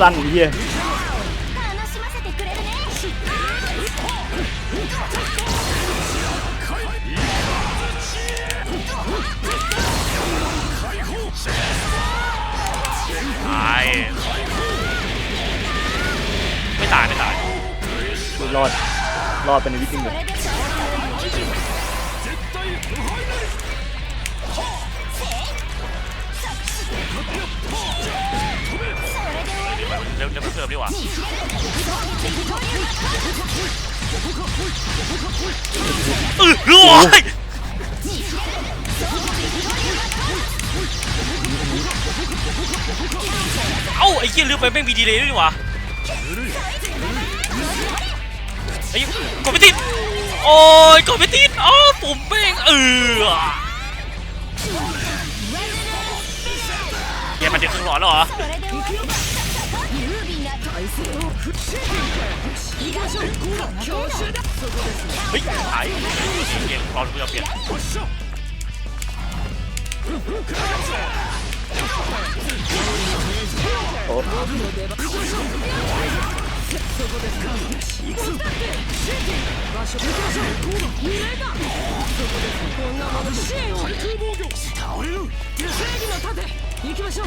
สั้นเฮียยไม่ตาย ไม่ตาย รอด รอดเป็นวิกฤตเลย เร็วเร็วเพิ่มดีกว่าเออโอ้ยเอ้าไอ้เหี้ยลืมไปแม่งมีดีเลยด้วยนี่หว่าไอ้กดไม่ติดโอ้ยกดไม่ติดอ๋อปุ่มแม่งเออเหี้ยมันเดือดครึ่งหลอดแล้วเหรอ はいはい人間悪くなってや行きましょう。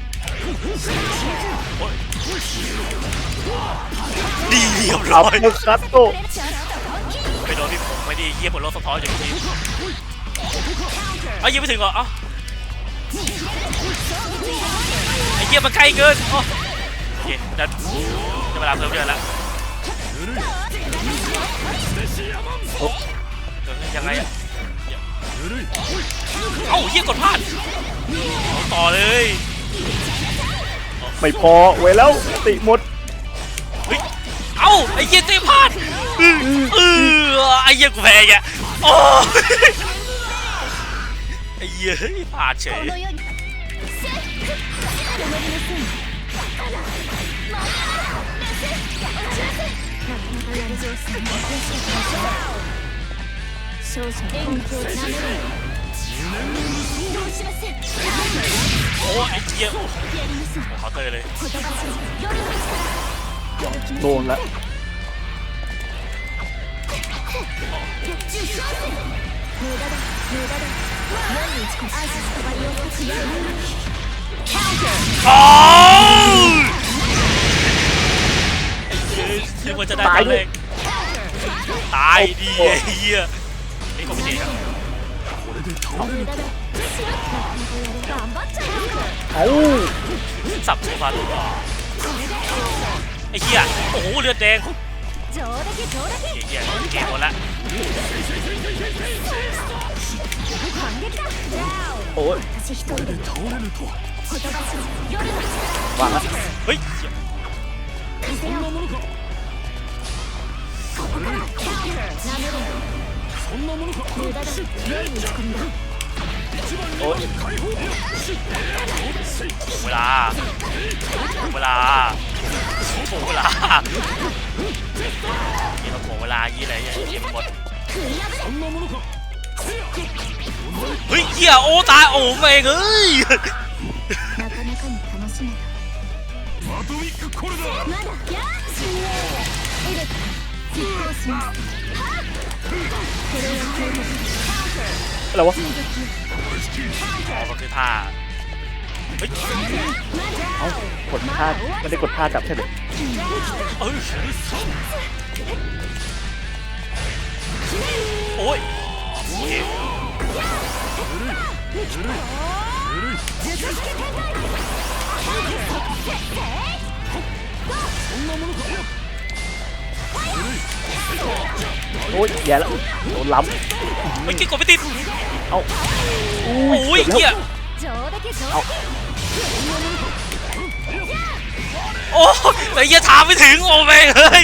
ฮ้ยเกี่ยวกับมือไม่ติดโอ้ดีเรียบอัร้พอยเปอร์คัตโตไปโดนที่ผมไม่ดีเยี่ยผลรถสะท้อนอย่างนี้เอ้ยยังไม่ถึงเหรอเอ้าไอ้เยี่ยมันใกล้เกินอ๋อโอเคเดี๋ยวจะเวลาเพิ่มเยอะแล้วเออยังไงอะเอ้าเยี่ยกดพลาดเอาต่อเลย ไม่พอไว้แล้วติหมดเอ้าไอ้เยี่ยเจ๊พลาดเออเอไอ้เยี่ยกูแพ้แกโอ้ไอ้เยี่ยเฮ้ยพลาดเฉยこの โอ้ไอ้เจี๊ยบขอเตยเลยโดนแล้ว่าจะได้ตายดีเหี้ยไมไม่ดีครับ เอ้า สับสุพรรณไอ้เหี้ยโอ้โหเลือดแดง 上だけ上だけ ไอ้เหี้ยเกมหมดละ 反撃だ โอ้ย 私一人で言葉尻夜の วางละ เฮ้ย 風をここからなめろ そんなものか無駄だ夜に打ち込みだ โอ้ย เวลาเวลาโอ้เวลาเกมมันโหเวลายี่อะไรเนี่ยเกมหมด 食い破れ เฮ้ยเหี้ยโอ้ตายโอ้แม่งเอ้ย なかなかに楽しめたまだやーしねエレク実行しますこれは強力 อะไรวะ追撃อ๋อมันคือท่าเฮ้ยเอ้ากดท่าไม่ได้กดท่าจับใช่ไหมเอ้ยโอ้ยโอเค โอ้ยแย่แล้วโดนล้ำไม่กิดกดไม่ติดเอาโอ้ยเกียเอาโอ้ไอ้เหี้ยถามไม่ถึงโอ้แม่งเฮ้ย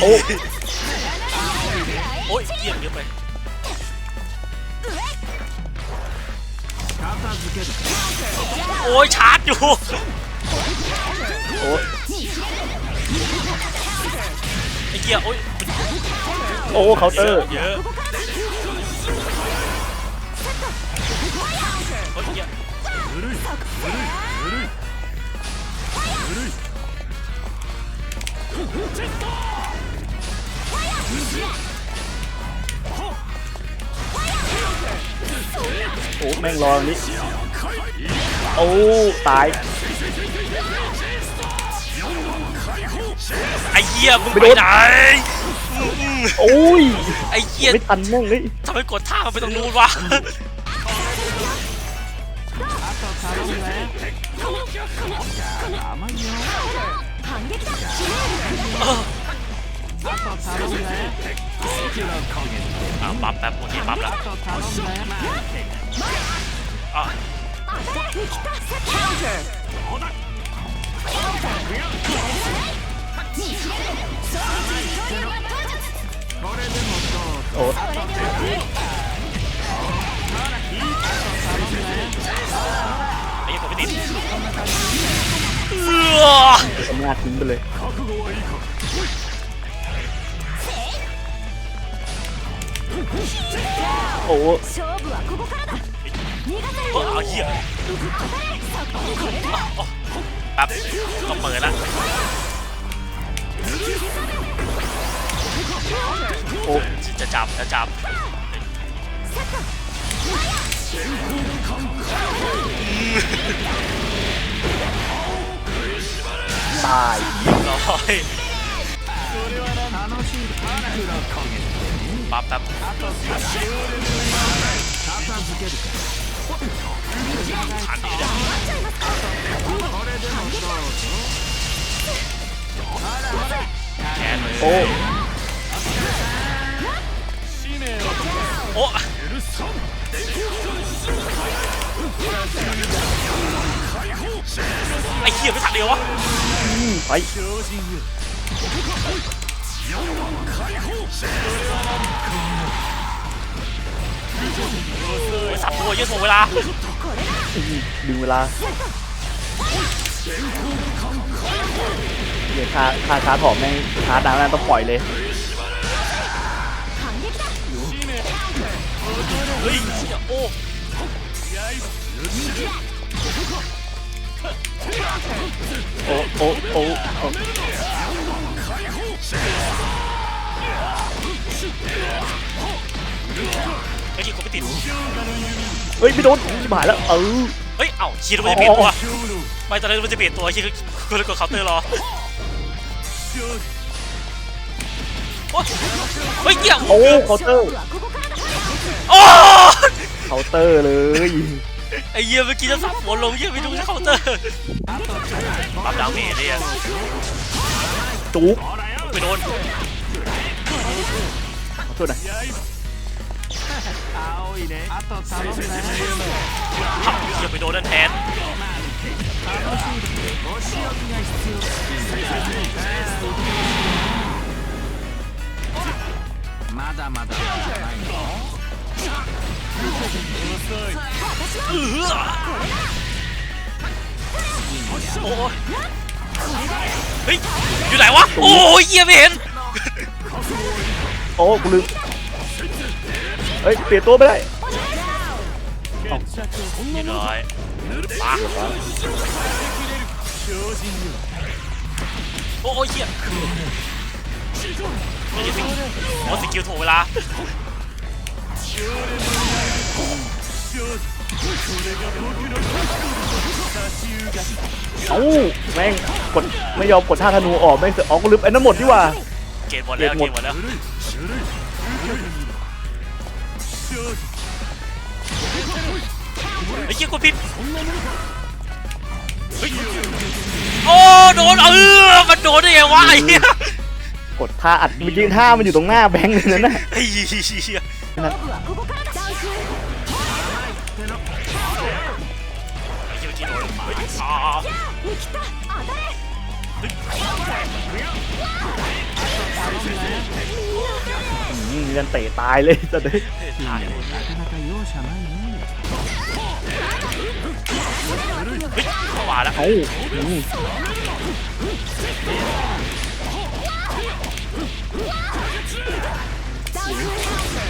โอ้โอ้ยเหี้ยเยอะไปโอ้ยชาร์จอยู่โอ้ เหี้ยโอ้ยโอ้เคาน์เตอร์เยอะโอ้ยเหี้ย哦โอ้แม่งรอตรงนี้โอ้ตาย ไอ้เหี้ยมึงไปไหนโอ้ยไอ้เหี้ยไม่ทันแม่งเลยทำไมกดท่ามันไปตรงนู้นวะเอาปั๊บแป๊บโอเคปั๊บแล้วะ โอ้ไม่รู้เลยโอ้โอ้เอาเหี้ป๊บต้องเปิดละ โอ้จะจับจะจับตายร้อยบัฟแป๊บทันดีจ้ะ แกนเลยโอ้โอ้ไอ้เหี้ยไม่ทันเดียววะไปโอ้ยสับตัวเยอะถ่วงเวลาดึงเวลา เดี๋ยวคาคาชาร์จหอมแม่งชาร์จดังแล้วต้องปล่อยเลยเฮ้ยโอ้โอ้โอ้โอ้ไอ้กี่คนม่ติดเฮ้ยไม่โดนชิบหายแล้วเออเฮ้ยเอ้าคิดว่าจะเปลี่ยนตัวไม่ตอนแรกมันจะเปลี่ยนตัวคิดคือคนกดเคาน์เตอร์รอ ไอ้เกี่ยงโอ้เคาน์เตอร์เคาน์เตอร์เลยไอ้เยี่ยเมื่อกี้จะสับหัวลงเยี่ยไปดูที่เคาน์เตอร์ปั๊มดาวเมจเลยอจุ๊บไปโดนขอโทษนะขับอย่าไปโดนนั่นแทน まだまだ เออโอ้ยเฮ้ย อยู่ไหนวะ โอ้ยเหี้ยไม่เห็น โอ้กูลืมเฮ้ยเปลี่ยนตัวไม่ได้ เรียบร้อยมาโอ้โอ้ยเหี้ย โอ้ยสกิลโอ้สกิลถูกเวลาเอ้าแม่งกดไม่ยอมกดท่าธนูออกแม่งจะออกกูลืมไอ้นั่นหมดที่ว่า เกณฑ์หมดแล้วเกเกณฑ์หมดณฑ์หมดแล้วไอ้เหี้ยกดผิดเฮ้ยโอ้โดนเออมันโดนได้ไงวะไอ้เหี้ย กดท่าอัดเมื่อท่ามันอยู่ตรงหน้าแบงค์เลยนะน่ะไอ้เหิ้ยอืมนเตะตายเลยจะได้ถ่าขวานแล้ว เอ้า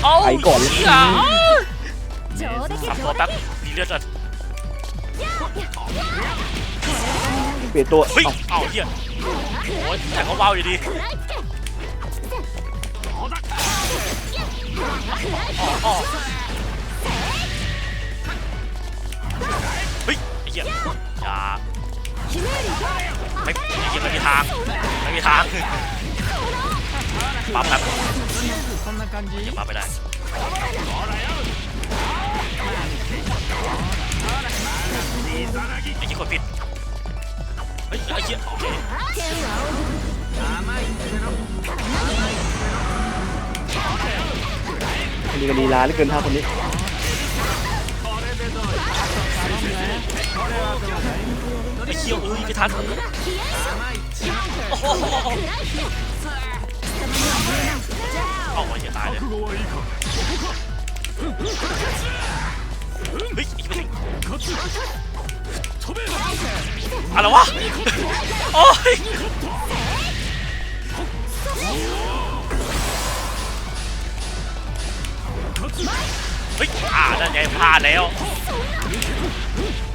เอ้าไปก่อน เหี้ยสามตัวแป๊บมีเลือดอะเปลี่ยนตัวเฮ้ยเอาเอ้าเหี้ยโอ้ยแต่เขาเบาอยู่ดีอ๋ออ๋อเฮ้ยไอ้เหี้ยอย่าไม่ไอ้เหี้ยไม่มีทางไม่มีทาง ปั๊มแบบยังปั๊มไม่ได้ไอ้เหี้ยกดผิดเฮ้ยไอ้เหี้ยโอเคคนนี้ก็ลีลาเหลือเกินท่าคนนี้ไอ้เหี้ยเอ้ยไม่ทันโอ้โห เอาไว้อย่าตายเลยเฮ้ยอีกไม่งอะไรวะโอ้ยเฮ้ยอ่านั่นไงพลาดแล้วเ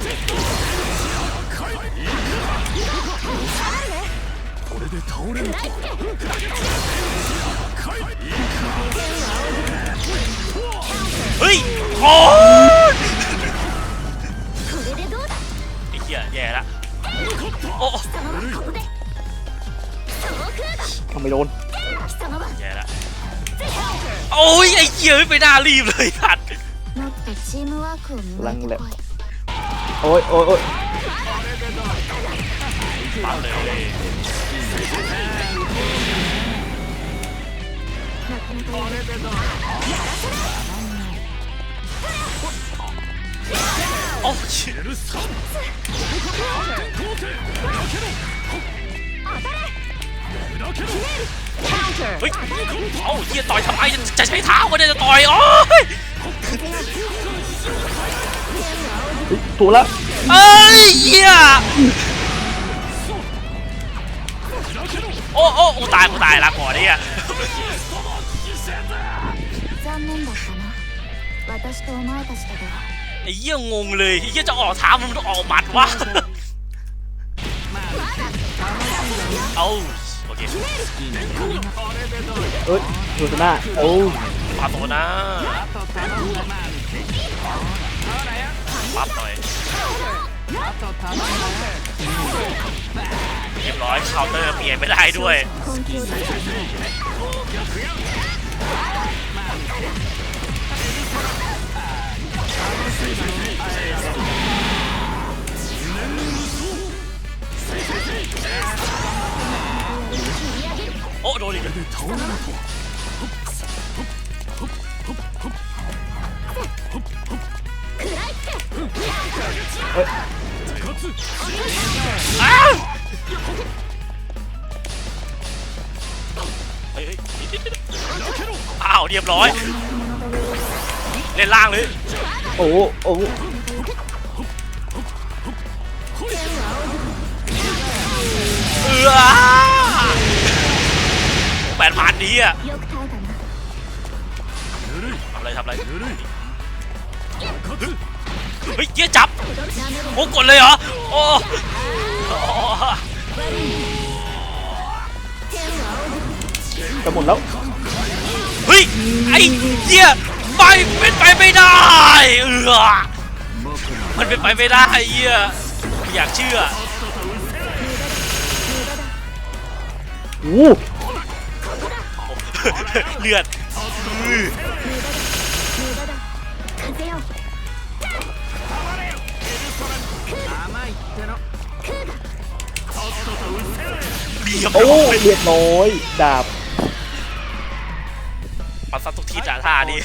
ฮ้ยโอ้ เฮ้ยโคตรไอ้เหี้ยแย่ละโอ้ทำไมโดนแย่ละโอ้ยไอ้เหี้ยไม่น่ารีบเลยสัตลังแหลมโอ้ยโอ้ยโอ้ยปัดเลย なかなかやる โอ้ยเฮ้ยเอ้าเหี้ยต่อยทำไมจะใช้เท้าก็ได้จะต่อยโอ้ย เฮ้ยถูกแล้ว เอ้ยเหี้ยโอ้โอ้โอ้ตายกูตายละก่อนเนี่ย 残念だったな私とお前たちとでは ไอ้เหี้ยงงเลยไอ้เหี้ยจะออกเท้ามันต้องออกหมัดวะเอาโอเค เอ้ยโดนหน้าโอ้ย ปาตัวนะปั๊บหน่อยเรียบร้อยเคาน์เตอร์เปลี่ยนไม่ได้ด้วย 根気 おロリル倒れるとあっ。 อ้าวเรียบร้อย เล่นล่างเลย โอ้โหโอ้โหเออแปดพันนี้อะทำอะไรทำอะไรเฮ้ยเยี่ยจับโอ้กดเลยเหรอ โอ้ จะหมดแล้ว เฮ้ย ไอ้เหี้ยไปเป็นไปไม่ได้เออมันเป็นไปไม่ได้ไอ้เหี้ยไม่อยากเชื่อโอ้เลือดอื้อ風よเรียบโอ้ร้อยเรียบร้อยดาบิดจากท่านี้